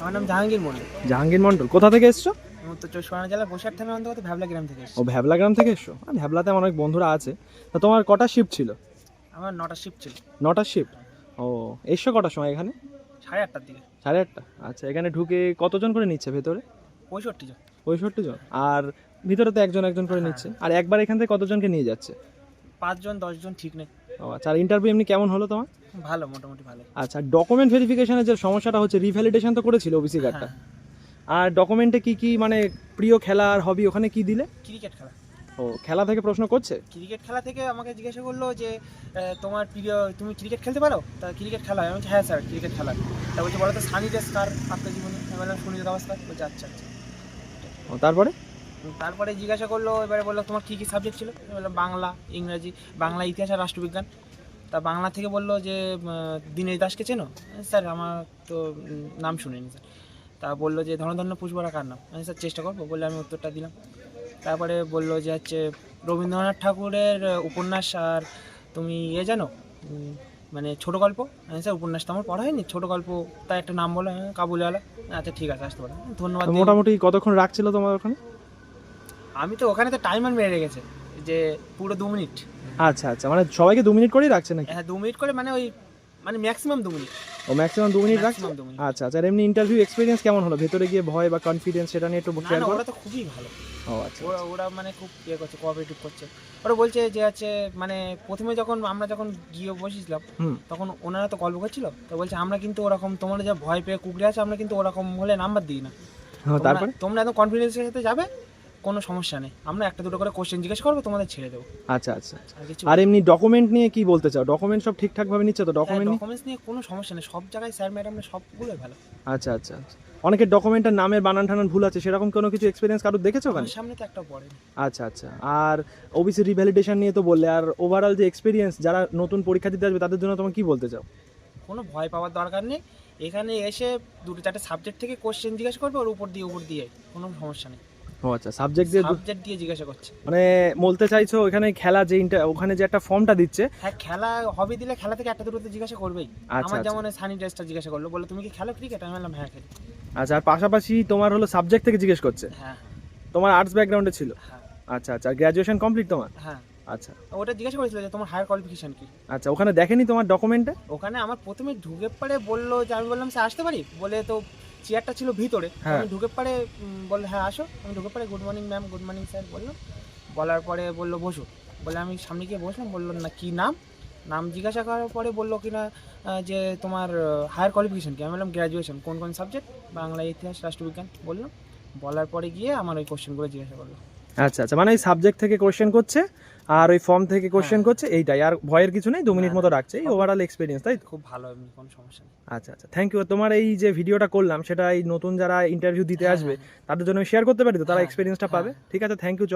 আমার নাম জাহাঙ্গীর মন্ডল জাহাঙ্গীর মন্ডল কোথা থেকে এসছো? আমি উত্তর চব্বিশ পরগনা জেলা বসিরহাট থানার অন্তর্গত ভ্যাবলা গ্রাম থেকে ও ভ্যাবলা গ্রাম থেকে এসছো? ভ্যাবলাতে আমার অনেক বন্ধুরা আছে। তা তোমার কটা শিফট ছিল? আমার নটা শিফট ছিল। নটা শিফট ও এসছো কটার সময় এখানে? সাড়ে আটটার দিকে। সাড়ে আটটা? আচ্ছা এখানে ঢুকে কতজন করে নিচ্ছে ভেতরে? পঁয়ষট্টি জন। পঁয়ষট্টি জন। আর ভিতরে তো একজন একজন করে নিচ্ছে। আর একবার এখান থেকে কতজনকে নিয়ে যাচ্ছে? পাঁচজন দশজন ঠিক নেই। ও আচ্ছা আর ইন্টারভিউ এমনি কেমন হলো তোমার? ভালো মোটামুটি ভালো। আচ্ছা ডকুমেন্ট ভেরিফিকেশনের যে সমস্যাটা হচ্ছে রিভ্যালিডেশন তো করেছিল ওবিসি কার্ডটা আর ডকুমেন্টে কি কি মানে প্রিয় খেলা আর হবি ওখানে কি দিলে? ক্রিকেট খেলা। ও খেলা থেকে প্রশ্ন করছে? ক্রিকেট খেলা থেকে আমাকে জিজ্ঞাসা করল যে তোমার প্রিয় তুমি ক্রিকেট খেলতে পারো? তা ক্রিকেট খেলা হয়? আমি বলছি হ্যাঁ স্যার ক্রিকেট খেলা হয়। তা বলছে বলো তো সানি ডেস কার আত্মজীবনী আমি বললাম সুনীল গাভাস্কার বলছে আচ্ছা আচ্ছা। ও তারপরে? তারপরে জিজ্ঞাসা করল এবারে বলল তোমার কী কী সাবজেক্ট ছিল? বললাম বাংলা ইংরাজি বাংলা ইতিহাস আর রাষ্ট্রবিজ্ঞান। তা বাংলা থেকে বলল যে দীনেশ দাসকে চেনো? স্যার আমার তো নাম শুনিনি স্যার। তা বলল যে ধনধন্য পুষ্পরা কার নাম আমি স্যার চেষ্টা করব বলে আমি উত্তরটা দিলাম। তারপরে বলল যে হচ্ছে রবীন্দ্রনাথ ঠাকুরের উপন্যাস আর তুমি এ জানো? মানে ছোট গল্প? আমি স্যার উপন্যাস তো আমার পড়া হয়নি ছোট গল্প তার একটা নাম বলো হ্যাঁ, কাবুলিওয়ালা। আচ্ছা ঠিক আছে আসতে পারো। ধন্যবাদ মোটামুটি কতক্ষণ রাখছিল তোমার ওখানে? আমি তো ওখানে তো টাইমার মেরে রেখেছে যে পুরো দু মিনিট। আচ্ছা আচ্ছা মানে সবাইকে দু মিনিট করেই রাখছে নাকি? হ্যাঁ দু মিনিট করে মানে ওই মানে ম্যাক্সিমাম দু মিনিট। ও ম্যাক্সিমাম দু মিনিট রাখছে? আচ্ছা আচ্ছা আর এমনি ইন্টারভিউ এক্সপিরিয়েন্স কেমন হলো? ভেতরে গিয়ে ভয় বা কনফিডেন্স সেটা নিয়ে একটু শেয়ার করো। ওরা তো খুবই ভালো। ও আচ্ছা ওরা ওরা মানে খুব ইয়ে করছে কোঅপারেটিভ করছে। ওরা বলছে যে আছে মানে প্রথমে যখন আমরা যখন গিয়ে বসেছিলাম তখন ওনারা তো গল্প করছিল তো বলছে আমরা কিন্তু ওরকম তোমরা যা ভয় পেয়ে কুকড়ে আছে আমরা কিন্তু ওরকম হলে নাম্বার দিই না। হ্যাঁ, তোমরা- তারপরে? তোমরা একদম কনফিডেন্সের সাথে যাবে? কোনো সমস্যা নেই। আমরা একটা দুটো করে কোশ্চেন জিজ্ঞেস করব তোমাদের ছেড়ে দেবো। আচ্ছা আচ্ছা আচ্ছা। আর কিছু আর এমনি ডকুমেন্ট নিয়ে কি বলতে চাও? ডকুমেন্ট সব ঠিকঠাক ভাবে নিচ্ছে তো? ডকুমেন্ট নিয়ে ডকুমেন্টস নিয়ে কোনো সমস্যা নেই। সব জায়গায় স্যার ম্যাডামরা সবগুলোই ভালো। আচ্ছা আচ্ছা আচ্ছা। অনেকের ডকুমেন্টের নামের বানান টানান ভুল আছে। সেরকম কোনো কিছু এক্সপিরিয়েন্স কারোর দেখেছ ওখানে? আমার সামনে তো একটা পড়ে আচ্ছা আচ্ছা। আর ওবিসি রিভ্যালিডেশন নিয়ে তো বললে আর ওভারঅল যে এক্সপিরিয়েন্স যারা নতুন পরীক্ষা দিতে আসবে তাদের জন্য তোমার কি বলতে চাও? কোনো ভয় পাওয়ার দরকার নেই। এখানে এসে দুটো চারটে সাবজেক্ট থেকে কোশ্চেন জিজ্ঞাসা করবে ওর উপর দিয়ে উপর দিয়ে। কোনো সমস্যা নেই। ও আচ্ছা সাবজেক্ট দিয়ে সাবজেক্ট দিয়ে জিজ্ঞাসা করছে। মানে বলতে চাইছো ওখানে খেলা যে ওখানে যে একটা ফর্মটা দিচ্ছে? হ্যাঁ খেলা হবি দিলে খেলা থেকে একটা দুটো তো জিজ্ঞাসা করবেই। আচ্ছা, আমার আচ্ছা। যেমন সানি ড্রেসটা জিজ্ঞাসা করল বলে তুমি কি খেলো ক্রিকেট আমি বললাম হ্যাঁ খেলি। আচ্ছা আর পাশাপাশি তোমার হলো সাবজেক্ট থেকে জিজ্ঞেস করছে? হ্যাঁ। তোমার আর্টস ব্যাকগ্রাউন্ডে ছিল? হ্যাঁ। আচ্ছা আচ্ছা গ্র্যাজুয়েশন কমপ্লিট তোমার? হ্যাঁ। আচ্ছা। ওটা জিজ্ঞাসা করেছিল যে তোমার হায়ার কোয়ালিফিকেশন কি? আচ্ছা ওখানে দেখেনি তোমার ডকুমেন্টে ওখানে আমার প্রথমে ঢুকে পড়ে বলল যে আমি বললাম স্যার আসতে পারি? বলে তো চেয়ারটা ছিল ভিতরে হ্যাঁ। আমি ঢুকে পড়ে উম, বলল হ্যাঁ আসো। আমি ঢুকে পড়ে good morning ma'am good morning sir বললাম বলার পরে বলল বসো। বলে আমি সামনে গিয়ে বসলাম বলল না কি নাম? নাম জিজ্ঞাসা করার পরে বলল কিনা আহ, যে তোমার হায়ার কোয়ালিফিকেশন কি? আমি বললাম গ্র্যাজুয়েশন কোন কোন সাবজেক্ট বাংলা ইতিহাস রাষ্ট্রবিজ্ঞান বললাম বলার পরে গিয়ে আমার ওই কোশ্চেনগুলো জিজ্ঞাসা করল। আচ্ছা আচ্ছা মানে এই সাবজেক্ট থেকে কোশ্চেন করছে আর ওই ফর্ম থেকে কোশ্চেন হ্যাঁ। করছে এইটাই। আর ভয়ের কিছু নেই দু মিনিট মতো রাখছে এই ওভারঅল এক্সপিরিয়েন্স তাই খুব ভালো কোনো সমস্যা নেই। আচ্ছা আচ্ছা। থ্যাংক ইউ তোমার এই যে ভিডিওটা করলাম সেটা এই নতুন যারা ইন্টারভিউ দিতে হ্যাঁ, আসবে হ্যাঁ। তাদের জন্য শেয়ার করতে পারি তো? তারা হ্যাঁ, এক্সপিরিয়েন্সটা পাবে। হ্যাঁ। ঠিক আছে থ্যাংক ইউ চল।